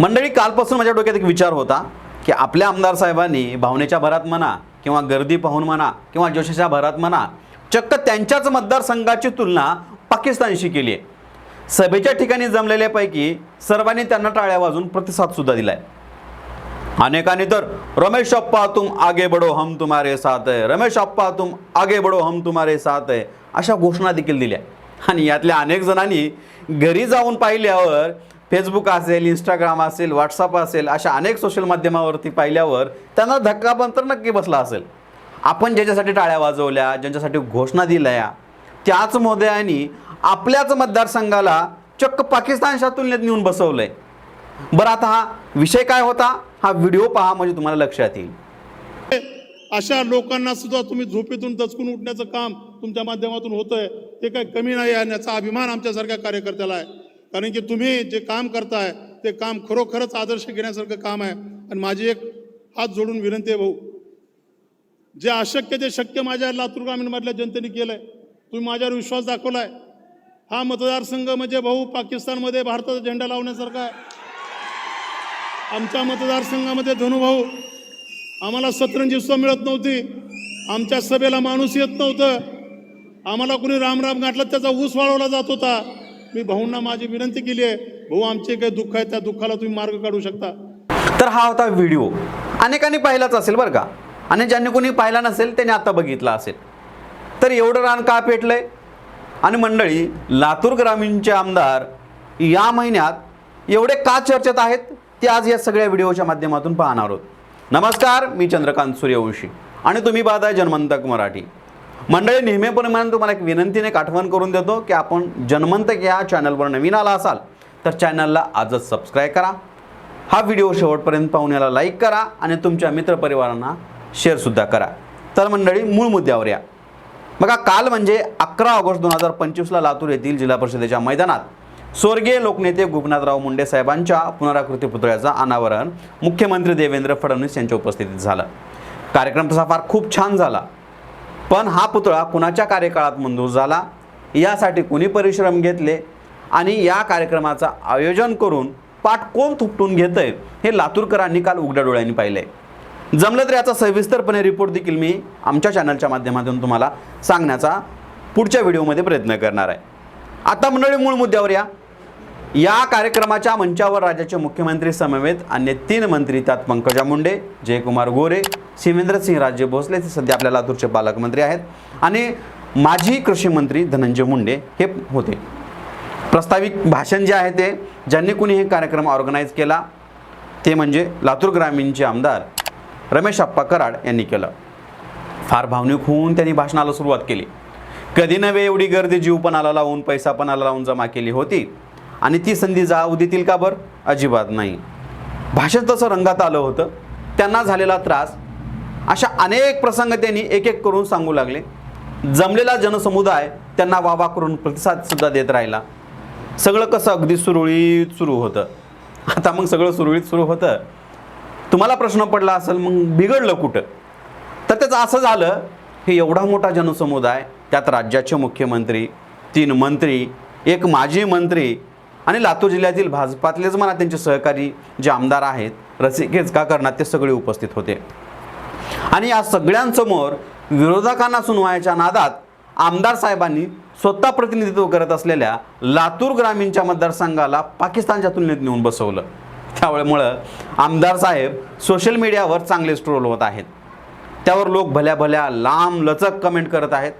मंडळी कालपासून माझ्या डोक्यात एक विचार होता की आपल्या आमदार साहेबांनी भावनेच्या भरात म्हणा किंवा गर्दी पाहून म्हणा किंवा जोशाच्या भरात म्हणा चक्क त्यांच्याच मतदारसंघाची तुलना पाकिस्तानशी केली आहे सभेच्या ठिकाणी जमलेल्यापैकी सर्वांनी त्यांना टाळ्या वाजून प्रतिसाद सुद्धा दिलाय. अनेकांनी तर रमेश अप्पा तुम आगे बडो हम तुम्हारे साथ आहे रमेश अप्पा तुम आगे बडो हम तुम्हारे साथ आहे अशा घोषणा देखील दिल्या. आणि यातल्या अनेक जणांनी घरी जाऊन पाहिल्यावर फेसबुक असेल इंस्टाग्राम असेल व्हॉट्सअप असेल अशा अनेक सोशल माध्यमावरती पाहिल्यावर त्यांना धक्का पण तर नक्की बसला असेल. आपण ज्याच्यासाठी टाळ्या वाजवल्या ज्यांच्यासाठी घोषणा दिल्या त्याच मोदयांनी आपल्याच मतदारसंघाला चक्क पाकिस्तानच्या तुलनेत नेऊन बसवलं आहे बरं आता हा विषय काय होता? हा व्हिडिओ पहा म्हणजे तुम्हाला लक्षात येईल. अशा लोकांना सुद्धा तुम्ही झोपेतून दचकून उठण्याचं काम तुमच्या माध्यमातून होतंय. ते काही कमी नाही आहे आणि याचा अभिमान आमच्यासारख्या कार्यकर्त्याला आहे. कारण की तुम्ही जे काम करताय ते काम खरोखरच आदर्श घेण्यासारखं काम आहे. आणि माझी एक हात जोडून विनंती आहे भाऊ. जे अशक्य ते शक्य माझ्या लातूर ग्रामीणमधल्या जनतेने आहे तुम्ही माझ्यावर विश्वास दाखवलाय. हा मतदारसंघ म्हणजे भाऊ पाकिस्तानमध्ये भारताचा झेंडा लावण्यासारखा आहे. आमच्या मतदारसंघामध्ये धनुभाऊ आम्हाला सतरंजी सुद्धा मिळत नव्हती. आमच्या सभेला माणूस येत नव्हतं. आम्हाला कोणी रामराम गाठला त्याचा ऊस वाळवला जात होता. मी भाऊंना माझी विनंती केली आहे भाऊ आमचे काही दुःख आहे त्या दुःखाला तुम्ही मार्ग काढू शकता. तर हा होता व्हिडिओ. अनेकांनी पाहिलाच असेल बरं का? आणि ज्यांनी कोणी पाहिला नसेल त्यांनी आता बघितला असेल. तर एवढं रान का पेटलंय? आणि मंडळी लातूर ग्रामीणचे आमदार या महिन्यात एवढे का चर्चेत आहेत? ते आज या सगळ्या व्हिडिओच्या माध्यमातून पाहणार आहोत. नमस्कार मी चंद्रकांत सूर्यवंशी. आणि तुम्ही पाहताय जन्मंतक मराठी. मंडळी नेहमीप्रमाणे तुम्हाला एक विनंतीने एक आठवण करून देतो की आपण जन्मंत या चॅनलवर नवीन आला असाल तर चॅनलला आजच सबस्क्राईब करा. हा व्हिडिओ शेवटपर्यंत पाहून याला लाईक करा आणि तुमच्या मित्रपरिवारांना शेअरसुद्धा करा. तर मंडळी मूळ मुद्द्यावर या. बघा काल म्हणजे अकरा ऑगस्ट दोन हजार पंचवीसला लातूर येथील जिल्हा परिषदेच्या मैदानात स्वर्गीय लोकनेते गोपीनाथराव मुंडे साहेबांच्या पुनराकृती पुतळ्याचं अनावरण मुख्यमंत्री देवेंद्र फडणवीस यांच्या उपस्थितीत झालं. कार्यक्रम तसा फार खूप छान झाला. पण हा पुतळा कुणाच्या कार्यकाळात मंजूर झाला? यासाठी कुणी परिश्रम घेतले? आणि या कार्यक्रमाचं आयोजन करून पाठ कोण थुपटून घेतंय हे लातूरकरांनी काल उघड्या डोळ्यांनी पाहिलंय. जमलं तर याचा सविस्तरपणे रिपोर्ट देखील मी आमच्या चॅनलच्या माध्यमातून तुम्हाला सांगण्याचा पुढच्या व्हिडिओमध्ये प्रयत्न करणार आहे. आता मंडळी मूळ मुद्द्यावर या. या कार्यक्रमाच्या मंचावर राज्याचे मुख्यमंत्री समवेत अन्य तीन मंत्री त्यात पंकजा मुंडे जयकुमार गोरे शिवेंद्रसिंह राजे भोसले ते सध्या आपल्या लातूरचे पालकमंत्री आहेत. आणि माजी कृषी मंत्री धनंजय मुंडे हे होते. प्रस्ताविक भाषण जे आहे ते ज्यांनी कुणी हे कार्यक्रम ऑर्गनाईज केला ते म्हणजे लातूर ग्रामीणचे आमदार रमेश अप्पा कराड यांनी केलं. फार भावनिक होऊन त्यांनी भाषणाला सुरुवात केली. कधी नव्हे एवढी गर्दी जीव पण आला लावून पैसा पण आला लावून जमा केली होती. आणि ती संधी जाऊ देतील का बरं? अजिबात नाही. भाषण तसं रंगात आलं होतं त्यांना झालेला त्रास अशा अनेक प्रसंग त्यांनी एक एक करून सांगू लागले. जमलेला जनसमुदाय त्यांना वावा करून प्रतिसादसुद्धा देत राहिला. सगळं कसं अगदी सुरळीत सुरू होतं. आता मग सगळं सुरळीत सुरू होतं. तुम्हाला प्रश्न पडला असेल मग बिघडलं कुठं? तर त्याचं असं झालं की एवढा मोठा जनसमुदाय त्यात राज्याचे मुख्यमंत्री तीन मंत्री एक माजी मंत्री आणि लातूर जिल्ह्यातील भाजपातलेच म्हणा त्यांचे सहकारी जे आमदार आहेत रसिकेच का करणार ते सगळे उपस्थित होते. आणि या सगळ्यांसमोर विरोधकांना सुनवायच्या नादात आमदार साहेबांनी स्वतः प्रतिनिधित्व करत असलेल्या लातूर ग्रामीणच्या मतदारसंघाला पाकिस्तानच्या तुलनेत नेऊन बसवलं. त्यामुळं आमदार साहेब सोशल मीडियावर चांगलेच ट्रोल होत आहेत. त्यावर लोक भल्या भल्या लांब लचक कमेंट करत आहेत.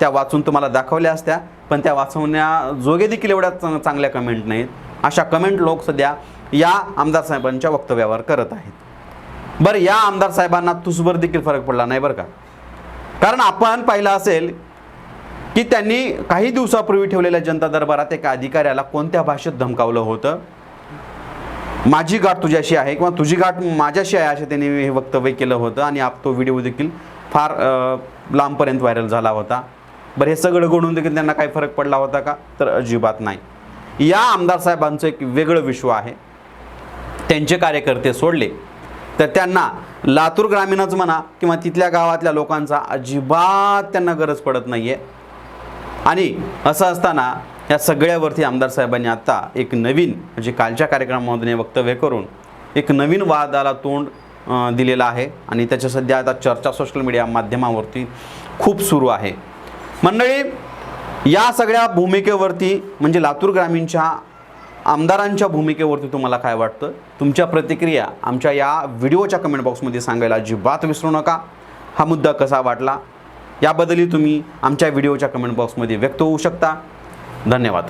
त्या वाचून तुम्हाला दाखवल्या असत्या. पण त्या वाचवण्या जोगे देखील एवढ्या चांगल्या कमेंट नाहीत. अशा कमेंट लोक सध्या या आमदार साहेबांच्या वक्तव्यावर करत आहेत. बरं या आमदार साहेबांना तुसभर देखील फरक पडला नाही बरं का? कारण आपण पाहिलं असेल की त्यांनी काही दिवसापूर्वी ठेवलेल्या जनता दरबारात एका अधिकाऱ्याला कोणत्या भाषेत धमकावलं होतं? माझी गाठ तुझ्याशी आहे किंवा तुझी गाठ माझ्याशी आहे असे त्यांनी हे वक्तव्य केलं होतं आणि आप तो व्हिडिओ देखील फार लांबपर्यंत व्हायरल झाला होता. बरं हे सगळं घडून देखील त्यांना काही फरक पडला होता का? तर अजिबात नाही. या आमदार साहेबांचं एक वेगळं विश्व आहे. त्यांचे कार्यकर्ते सोडले. तर त्यांना लातूर ग्रामीणच म्हणा किंवा तिथल्या गावातल्या लोकांचा अजिबात त्यांना गरज पडत नाही आहे आणि असं असताना या सगळ्यावरती आमदार साहेबांनी आत्ता एक नवीन म्हणजे कालच्या कार्यक्रमामध्ये वक्तव्य करून एक नवीन वादाला तोंड दिलेला दिलेलं आहे. आणि त्याच्या सध्या आता चर्चा सोशल मीडिया माध्यमावरती खूप सुरू आहे. मंडळी या सगळ्या भूमिकेवरती म्हणजे लातूर ग्रामीणच्या आमदारांच्या भूमिकेवरती तुम्हाला काय वाटतं? तुमच्या प्रतिक्रिया आमच्या या व्हिडिओच्या कमेंट बॉक्समध्ये सांगायला अजिबात विसरू नका. हा मुद्दा कसा वाटला? याबद्दलही तुम्ही आमच्या व्हिडिओच्या कमेंट बॉक्समध्ये व्यक्त होऊ शकता. धन्यवाद.